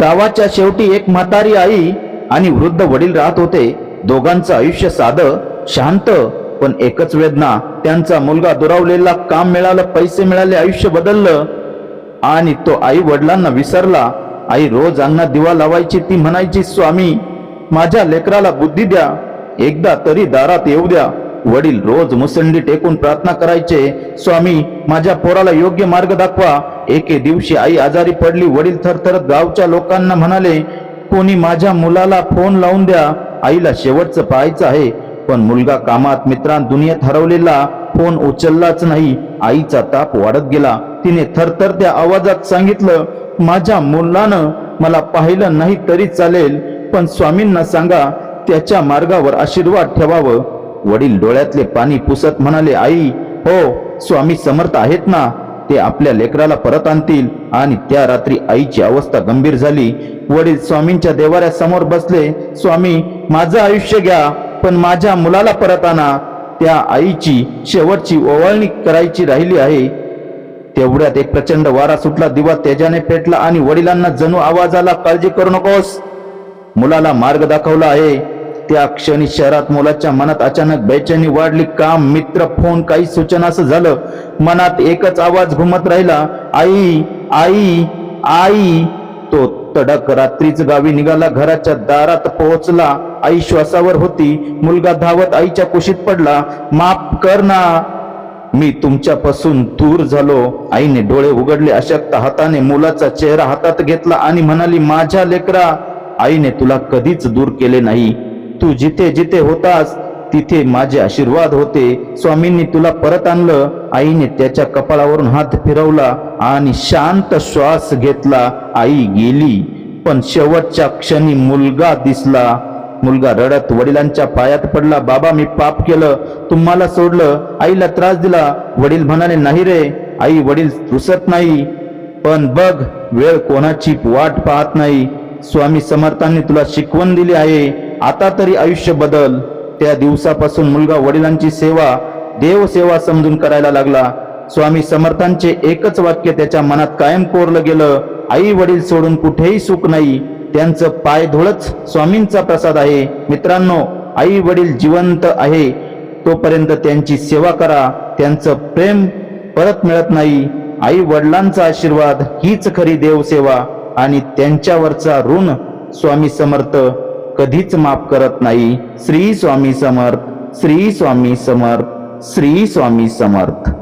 गावाच्या शेवटी एक म्हातारी आई आणि वृद्ध वडील राहत होते. दोघांचं आयुष्य साधं शांत पण एकच वेदना. त्यांचा मुलगा दुरावलेला काम मिळालं पैसे मिळाले आयुष्य बदललं. आणि तो आई वडिलांना विसरला. आई रोज अंगणात दिवा लावायची ती म्हणायची स्वामी माझ्या लेकराला बुद्धी द्या. एकदा तरी दारात येऊ द्या. वडील रोज मुसंडी टेकून प्रार्थना करायचे स्वामी माझ्या पोराला योग्य मार्ग दाखवा. एके दिवशी आई आजारी पडली वडील थरथरत गावच्या लोकांना म्हणाले कोणी माझ्या मुलाला फोन लावून द्या आईला शेवटचं पाहायचं आहे. पण मुलगा कामात मित्रां दुनियेत हरवलेला फोन उचललाच नाही. आईचा ताप वाढत गेला. तिने थरथर त्या आवाजात सांगितलं माझ्या मुलानं मला पाहिलं नाही तरी चालेल पण स्वामींना सांगा त्याच्या मार्गावर आशीर्वाद ठेवावं. वडील डोळ्यातले पाणी पुसत म्हणाले आई हो स्वामी समर्थ आहेत ना? ते आपल्या लेकराला परत आणतील. आणि त्या रात्री आईची अवस्था गंभीर झाली. वडील स्वामींच्या देवाऱ्यासमोर बसले स्वामी माझं आयुष्य घ्या पण माझ्या मुलाला परत आणा. त्या आईची शेवटची ओवाळणी करायची राहिली आहे. तेवढ्यात एक प्रचंड वारा सुटला. दिवा तेजाने पेटला आणि वडिलांना जणू आवाजाला काळजी करू नकोस. मुलाला मार्ग दाखवला आहे. त्या क्षणी शहरात मुलाच्या मनात अचानक बेचैनी वाढली. काम मित्र फोन काही सूचना असं झालं? मनात एकच आवाज घुमत राहिला. आई आई आई. तो तडक रात्रीच गावी निघाला. घराच्या दारात पोहोचला. आई श्वासावर होती. मुलगा धावत आईच्या कुशीत पडला. माफ कर ना. मी तुमच्यापासून दूर झालो. आईने डोळे उघडले. अशक्त हाताने मुलाचा चेहरा हातात घेतला आणि म्हणाली माझ्या लेकरा आईने तुला कधीच दूर केले नाही. तू जिथे जिथे होतास तिथे माझे आशीर्वाद होते. स्वामींनी तुला परत आणलं आईने त्याच्या कपाळावरून हात फिरवला आणि शांत श्वास घेतला. आई गेली पण शेवटच्या क्षणी मुलगा दिसला. मुलगा रडत वडिलांच्या पायात पडला. बाबा मी पाप केलं. तुम्हाला सोडलं. आईला त्रास दिला. वडील म्हणाले नाही रे. आई वडील रुसत नाही. पण बघ वेळ कोणाची वाट पाहत नाही. स्वामी समर्थांनी तुला शिकवण दिली आहे. आता तरी आयुष्य बदल. त्या दिवसापासून मुलगा वडिलांची सेवा देवसेवा समजून करायला लागला. स्वामी समर्थांचे एकच वाक्य त्याच्या मनात कायम कोरलं गेलं आई वडील सोडून कुठेही सुख नाही. त्यांचं पाय धुळच स्वामींचा प्रसाद आहे. मित्रांनो आई वडील जिवंत आहे. तोपर्यंत त्यांची सेवा करा. त्यांचं प्रेम परत मिळत नाही. आई वडिलांचा आशीर्वाद हीच खरी देवसेवा. आणि त्यांच्यावरचा ऋण स्वामी समर्थ कधीच माफ करत नाही. श्री स्वामी समर्थ श्री स्वामी समर्थ श्री स्वामी समर्थ.